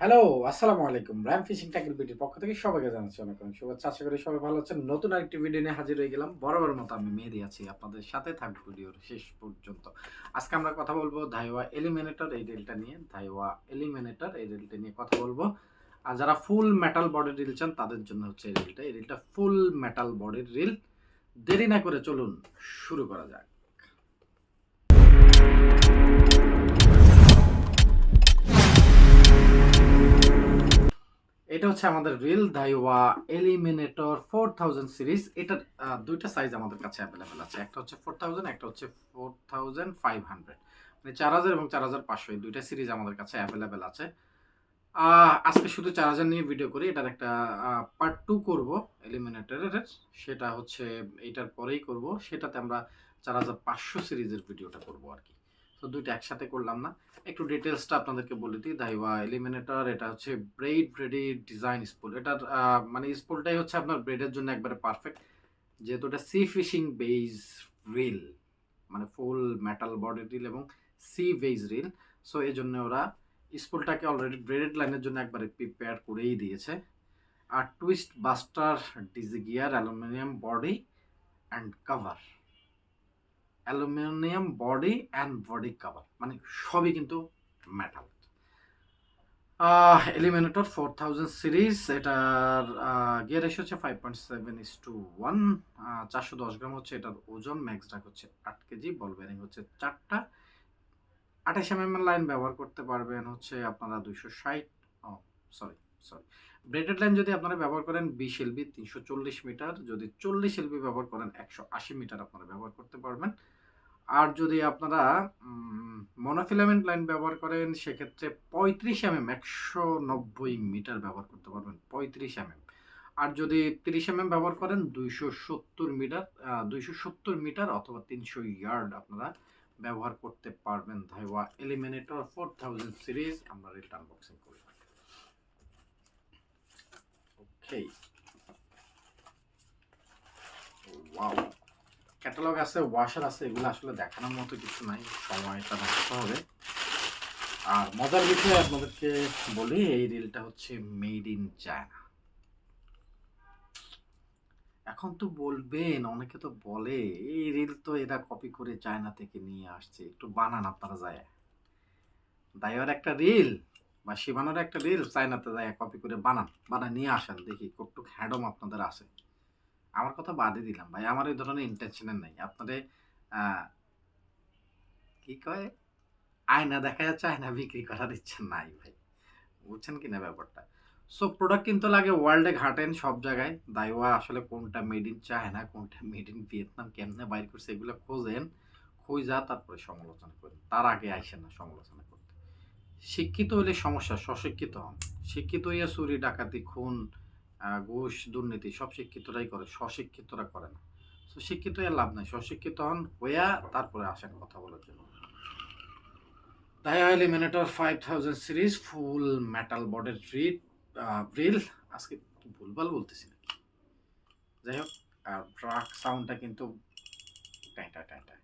Hello আসসালামু আলাইকুম। RAM fishing tackle বিটির পক্ষ থেকে সবাইকে জানাচ্ছি অনেক অনেক শুভেচ্ছা। আশা করি সবাই ভালো আছেন। নতুন আরেকটি ভিডিও নিয়ে হাজির হয়ে গেলাম। বরাবর মতো আমি মেহেদি আছি আপনাদের সাথে থাকব ভিডিওর শেষ পর্যন্ত। আজকে আমরা কথা বলব ধাইওয়া এলিমিনেটর এই রিলটা নিয়ে। ধাইওয়া এলিমিনেটর এই রিলটা নিয়ে কথা বলব। আর যারা ফুল মেটাল বডির রিল চান, তাদের জন্য হচ্ছে এই রিলটা এই রিলটা ফুল মেটাল বডির রিল দেরি না করে চলুন, শুরু করা যাক। এটা হচ্ছে আমাদের reel Daiwa eliminator four thousand series এটার দুইটা সাইজ আমাদের কাছে অ্যাভেলেবেল আছে। একটা হচ্ছে ফোর থাউজেন্ড একটা হচ্ছে ফোর থাউজেন্ড ফাইভ হান্ড্রেড মানে চার হাজার এবং চার হাজার পাঁচশো এই দুইটা সিরিজ আমাদের কাছে অ্যাভেলেবেল আছে। আজকে শুধু চার হাজার নিয়ে ভিডিও করি। এটার একটা পার্ট টু করব এলিমিনেটরের সেটা হচ্ছে এইটার পরেই করব। সেটাতে আমরা চার হাজার পাঁচশো সিরিজের ভিডিওটা করব আর কি। তো দুইটা একসাথে করলাম না। একটু ডিটেলসটা আপনাদেরকে বলে দিই। দাইওয়া এলিমিনেটর এটা হচ্ছে ব্রেড ব্রেডি ডিজাইন স্পুল এটার মানে স্পুলটাই হচ্ছে আপনার ব্রেডের জন্য একবারে পারফেক্ট যেহেতু এটা সি ফিশিং বেজ রিল মানে ফুল মেটাল বডি রিল এবং সি বেজ রিল সো এই জন্য ওরা স্পুলটাকে অলরেডি ব্রেডেড লাইনের জন্য একবারে প্রিপেয়ার করেই দিয়েছে। আর twist buster digigear aluminium body and cover aluminium body and body cover মানে সবই কিন্তু metal eliminator four thousand series এটার গিয়ার এসে হচ্ছে five point seven is to one চারশো দশ গ্রাম হচ্ছে এটার ওজন ম্যাক্স ডাক হচ্ছে আট কেজি বল বেরিং হচ্ছে চারটা। আঠাশ এম এম লাইন ব্যবহার করতে পারবেন হচ্ছে আপনারা দুইশো ষাট, ও সরি সরি ব্রেডেড লাইন যদি আপনারা ব্যবহার করেন বিশ এলবি তিনশো চল্লিশ মিটার, যদি চল্লিশ এলবি ব্যবহার করেন একশো আশি মিটার আপনারা ব্যবহার করতে পারবেন। আর যদি আপনারা মনোফিলামেন্ট লাইন ব্যবহার করেন, সেক্ষেত্রে পঁয়ত্রিশ এম এম একশো নব্বই মিটার ব্যবহার করতে পারবেন, পঁয়ত্রিশ এম এম আর যদি তিরিশ এম এম ব্যবহার করেন, দুইশো সত্তর মিটার দুইশো সত্তর মিটার অথবা তিনশো ইয়ার্ড আপনারা ব্যবহার করতে পারবেন। Daiwa eliminator four thousand series আমরা রিটার্ন বক্সিং করি। ওকে ওয়াও ক্যাটালগ আছে ওয়াশার আছে, এগুলো আসলে দেখানোর মতো কিছু নাই, সময়টা রাখতে হবে। আর মজার বিষয়ে আপনাদেরকে বলি, এই রিলটা হচ্ছে মেড ইন চায়না। এখন তো বলবেন, অনেকে তো বলে, এই রিল তো এরা কপি করে চায়না থেকে নিয়ে আসছে, একটু বানান আপনারা যায়। দাইওয়ার একটা রিল বা শিবানোর একটা রিল চায়নাতে যায় কপি করে বানান বানান নিয়ে আসেন, দেখি কটুক হ্যাডম আপনাদের আছে। আমার কথা বাদে দিলাম। ভাই, আমার এই ধরনের ইন্টেনশনের নাই। আপনাদের কি কয়? আয়না দেখা যাচ্ছে, আয়না বিক্রি করার ইচ্ছা নাই ভাই। বুঝছেন কিনা ব্যাপারটা? সো প্রোডাক্ট কিন্তু লাগে ওয়ার্ল্ডে ঘাটেন সব জায়গায়। দাইওয়া আসলে কোনটা মেড ইন চায়না কোনটা মেড ইন ভিয়েতনাম কেমনে বাইর করছে এগুলো খোঁজেন। খুঁজা, তারপরে সমালোচনা করেন। তার আগে আইসেন না সমালোচনা করতে। শিক্ষিত হলে সমস্যা, স্বশিক্ষিত হন। শিক্ষিত হইয়া চুরি, ডাকাতি, খুন ঘুষ দুর্নীতি সব শিক্ষিতরাই করে, স্বশিক্ষিতরা করে না। তো শিক্ষিত হয়ে লাভ নাই, স্বশিক্ষিত হন, হইয়া তারপরে আসেন কথা বলার জন্য। Daiwa eliminator five thousand series full metal বডের রিড রিল আজকে ভুলভাল বলতেছি যাই হোক ট্রাক সাউন্ডটা কিন্তু টাই টাই টাই টাই।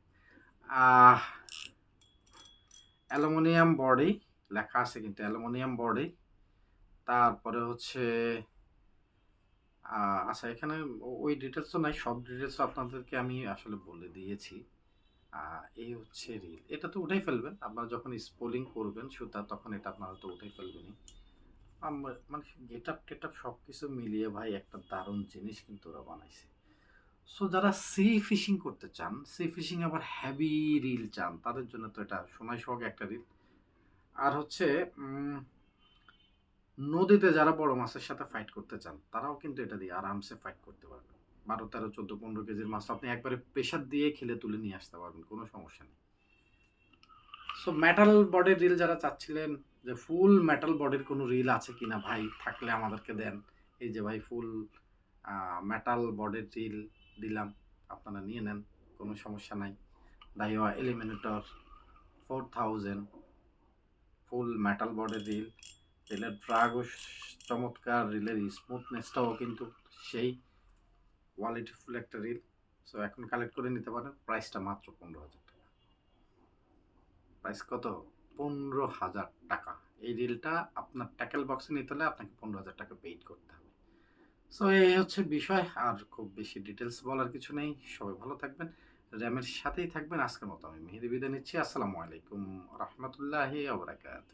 অ্যালুমিনিয়াম বডি লেখা আছে কিন্তু অ্যালুমিনিয়াম বডি তারপরে হচ্ছে আচ্ছা এখানে ওই ডিটেলস তো নাই, সব ডিটেলস আপনাদেরকে আমি আসলে বলে দিয়েছি। এই হচ্ছে রিল এটা তো উঠাই ফেলবেন, আপনারা যখন স্পোলিং করবেন সুতা, তখন এটা আপনারা তো উঠাই ফেলবেনই। মানে গেট আপ টেট আপ সব কিছু মিলিয়ে ভাই একটা দারুণ জিনিস কিন্তু ওরা বানাইছে। সো যারা সি ফিশিং করতে চান সি ফিশিং আবার হ্যাভি রিল চান, তাদের জন্য তো এটা সোনাই সোহাগ একটা রিল আর হচ্ছে নদীতে যারা বড় মাছের সাথে ফাইট করতে চান, তারাও কিন্তু এটা দিয়ে আরামসে ফাইট করতে পারবেন। বারো, তেরো, চোদ্দ, পনেরো কেজির মাছ আপনি একবারে প্রেশার দিয়ে খেলে তুলে নিয়ে আসতে পারবেন, কোনো সমস্যা নেই। সো মেটাল বডির রিল যারা চাচ্ছিলেন যে ফুল মেটাল বডির কোনো রিল আছে কি না ভাই, থাকলে আমাদেরকে দেন। এই যে ভাই ফুল মেটাল বডির রিল দিলাম, আপনারা নিয়ে নেন, কোনো সমস্যা নাই। Daiwa eliminator four thousand full metal বডির রিল রিলের ড্রাগও চমৎকার, রিলের স্মুথনেসটাও কিন্তু সেই কোয়ালিটিফুল একটা রিল সো এখন কালেক্ট করে নিতে পারেন। প্রাইসটা মাত্র পনেরো হাজার টাকা। প্রাইস কত? পনেরো হাজার টাকা। এই রিলটা আপনার ট্যাকেল বক্সে নিতে হলে আপনাকে পনেরো হাজার টাকা পেইড করতে হবে। সো এই হচ্ছে বিষয়। আর খুব বেশি ডিটেলস বলার কিছু নেই। সবাই ভালো থাকবেন। র্যামের সাথেই থাকবেন। আজকের মতো আমি মেহেদি বিদায় নিচ্ছি। আসসালামু আলাইকুম। রহমতুল্লাহি আবরাকাত